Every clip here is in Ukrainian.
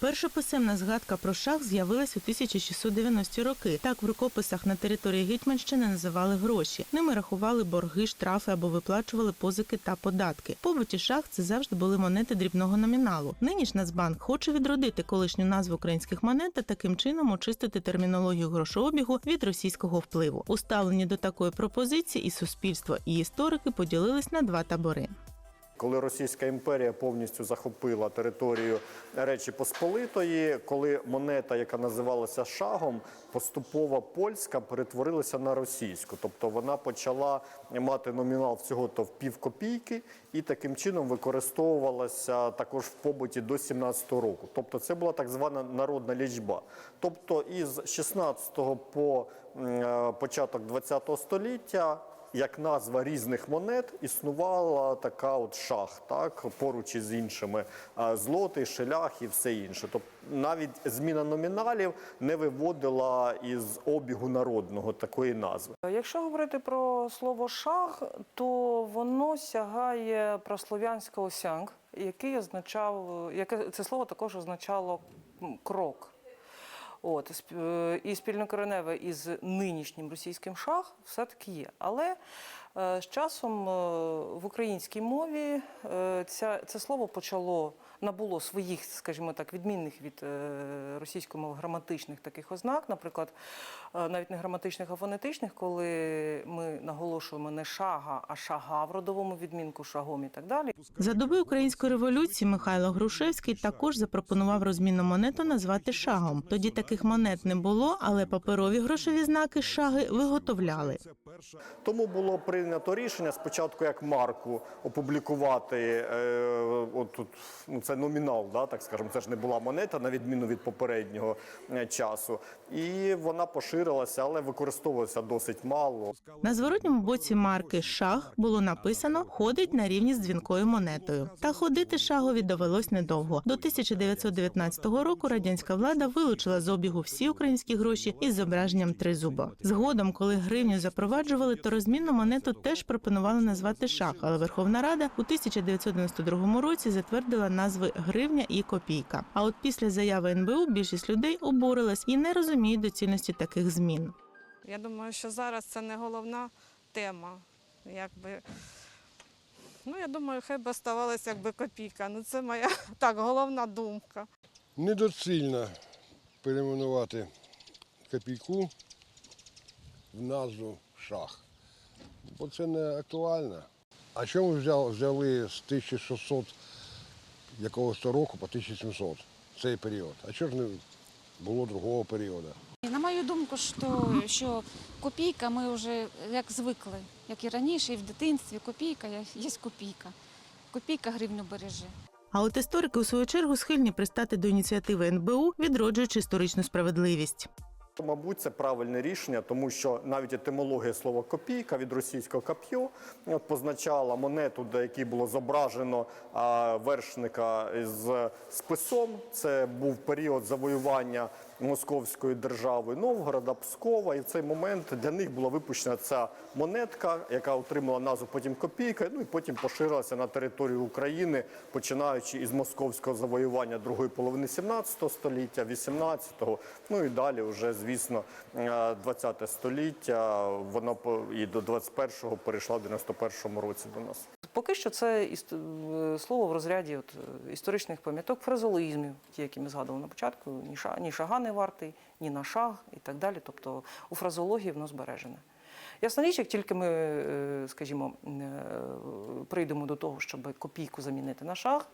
Перша писемна згадка про шах з'явилась у 1690-ті роки. Так в рукописах на території Гетьманщини називали гроші. Ними рахували борги, штрафи або виплачували позики та податки. Побуті шах це завжди були монети дрібного номіналу. Нині ж Нацбанк хоче відродити колишню назву українських монет та таким чином очистити термінологію грошообігу від російського впливу. Уставлені до такої пропозиції і суспільство, і історики поділились на два табори. Коли Російська імперія повністю захопила територію Речі Посполитої, коли монета, яка називалася шагом, поступово польська перетворилася на російську, тобто вона почала мати номінал всього то в пів копійки і таким чином використовувалася також в побуті до 17-го року. Тобто це була так звана народна лічба. Тобто із 16 по е, початок 20 століття як назва різних монет існувала така от шах, так поруч із іншими а, злотий, шелях і все інше. Тобто навіть зміна номіналів не виводила із обігу народного такої назви. Якщо говорити про слово шах, то воно сягає прослов'янського сянг, який означав, яке це слово також означало крок. От, е, і спільнокореневе із нинішнім російським шах все-таки є. Але е, з часом е, в українській мові ця, це слово почало набуло своїх, скажімо так, відмінних від е, російської мови граматичних таких ознак, наприклад, е, навіть не граматичних, а фонетичних, коли ми наголошуємо не шага, а шага в родовому відмінку, шагом і так далі. За доби української революції Михайло Грушевський також запропонував розмінну монету назвати шагом. Тоді таких монет не було, але паперові грошові знаки шаги виготовляли. Тому було прийнято рішення спочатку як марку опублікувати. Е, от тут ну це номінал, да, так скажемо. Це ж не була монета на відміну від попереднього е, часу. І вона поширилася, але використовувалася досить мало. На зворотньому боці марки Шах було написано ходить на рівні з дзвінкою монетою. Та ходити шагові довелось недовго. До 1919 року радянська влада вилучила з обігу всі українські гроші із зображенням тризуба. Згодом, коли гривню запроваджували, то розмінну монету теж пропонували назвати шах, але Верховна Рада у 1992 році затвердила назви гривня і копійка. А от після заяви НБУ більшість людей обурилась і не розуміють доцільності таких змін. Я думаю, що зараз це не головна тема. Якби, ну, я думаю, хай би оставалася якби копійка. Ну, це моя так, головна думка. Недоцільно перейменувати копійку в назву шах, бо це не актуально. А чому взяли, взяли з 1600 якогось то року по 1700 цей період? А чого ж не було другого періоду? На мою думку, що, що копійка ми вже як звикли, як і раніше, і в дитинстві копійка є є копійка. Копійка гривню береже. А от історики у свою чергу схильні пристати до ініціативи НБУ, відроджуючи історичну справедливість. Мабуть, це правильне рішення, тому що навіть етимологія слова копійка від російського коп'ю позначала монету, де якій було зображено вершника з списом. Це був період завоювання московської держави Новгорода, Пскова. І в цей момент для них була випущена ця монетка, яка отримала назву потім копійка. Ну і потім поширилася на територію України, починаючи із московського завоювання другої половини 17 століття, 18-го, ну і далі, вже звісно, е, 20 століття. Воно і до 21-го перейшла в 91-му році до нас. Поки що це е, слово в розряді от, е, історичних пам'яток, фразологізмів, ті, які ми згадували на початку, ні, ша, ні шага не вартий, ні на шаг і так далі. Тобто у фразології воно збережене. Ясна річ, як тільки ми, е, скажімо, е, прийдемо до того, щоб копійку замінити на шаг,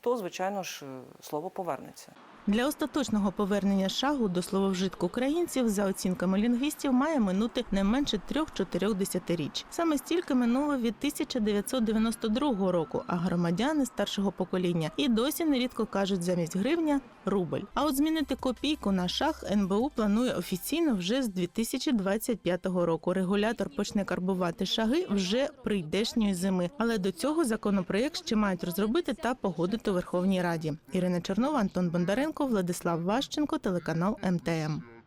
то, звичайно ж, е, слово повернеться. Для остаточного повернення шагу до слововжитку українців, за оцінками лінгвістів, має минути не менше трьох-чотирьох десятиріч. Саме стільки минуло від 1992 року, а громадяни старшого покоління і досі нерідко кажуть замість гривня рубль. А от змінити копійку на шаг НБУ планує офіційно вже з 2025 року. Регулятор почне карбувати шаги вже прийдешньої зими. Але до цього законопроєкт ще мають розробити та погодити у Верховній Раді. Ірина Чернова, Антон Бондаренко, Владислав Ващенко, телеканал МТМ.